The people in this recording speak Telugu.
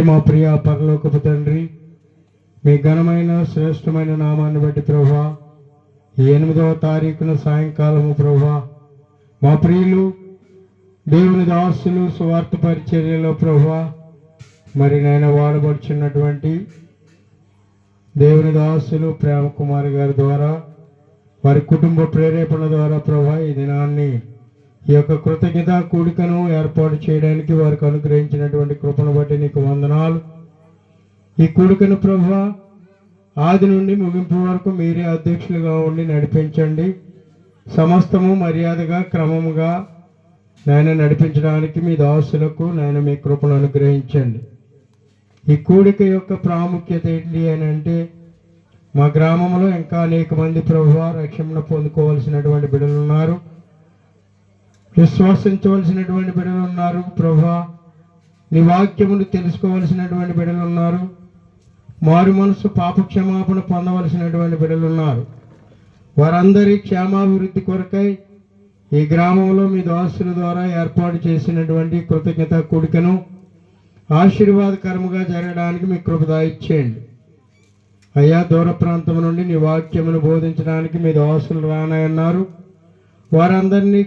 మా ప్రియ పరలోకపు తండ్రి మీ ఘనమైన శ్రేష్టమైన నామాన్ని బట్టి ప్రభా ఎనిమిదవ తారీఖున సాయంకాలము ప్రభా మా ప్రియులు దేవుని దాసులు స్వార్థ పరిచర్యలో ప్రభా మరి నేను వాడబడుచున్నటువంటి దేవుని దాసులు ప్రేమ కుమార్ గారి ద్వారా వారి కుటుంబ ప్రేరేపణ ద్వారా ప్రభా ఈ దినాన్ని ఈ యొక్క కృతజ్ఞత కూడికను ఏర్పాటు చేయడానికి వారికి అనుగ్రహించినటువంటి కృపను బట్టి నీకు వందనాలు. ఈ కూడికను ప్రభు ఆది నుండి ముగింపు వరకు మీరే అధ్యక్షులుగా ఉండి నడిపించండి. సమస్తము మర్యాదగా క్రమముగా నాయన నడిపించడానికి మీ దాసులకు నాయన మీ కృపను అనుగ్రహించండి. ఈ కూడిక యొక్క ప్రాముఖ్యత ఏంటి అని అంటే మా గ్రామంలో ఇంకా అనేక మంది ప్రభు రక్షణ పొందుకోవలసినటువంటి బిడ్డలు ఉన్నారు. విశ్వసించవలసినటువంటి బిడ్డలు ఉన్నారు. ప్రభా నీ వాక్యమును తెలుసుకోవలసినటువంటి బిడ్డలు ఉన్నారు. మారు మనసు పాప క్షమాపణ పొందవలసినటువంటి బిడ్డలు ఉన్నారు. వారందరి క్షేమాభివృద్ధి కొరకై ఈ గ్రామంలో మీ దాసుల ద్వారా ఏర్పాటు చేసినటువంటి కృతజ్ఞత కూడికను ఆశీర్వాదకరముగా జరగడానికి మీ కృపద ఇచ్చేయండి. అయ్యా దూర ప్రాంతం నుండి నీ వాక్యమును బోధించడానికి మీ దాసులు రానన్నారు వారందరినీ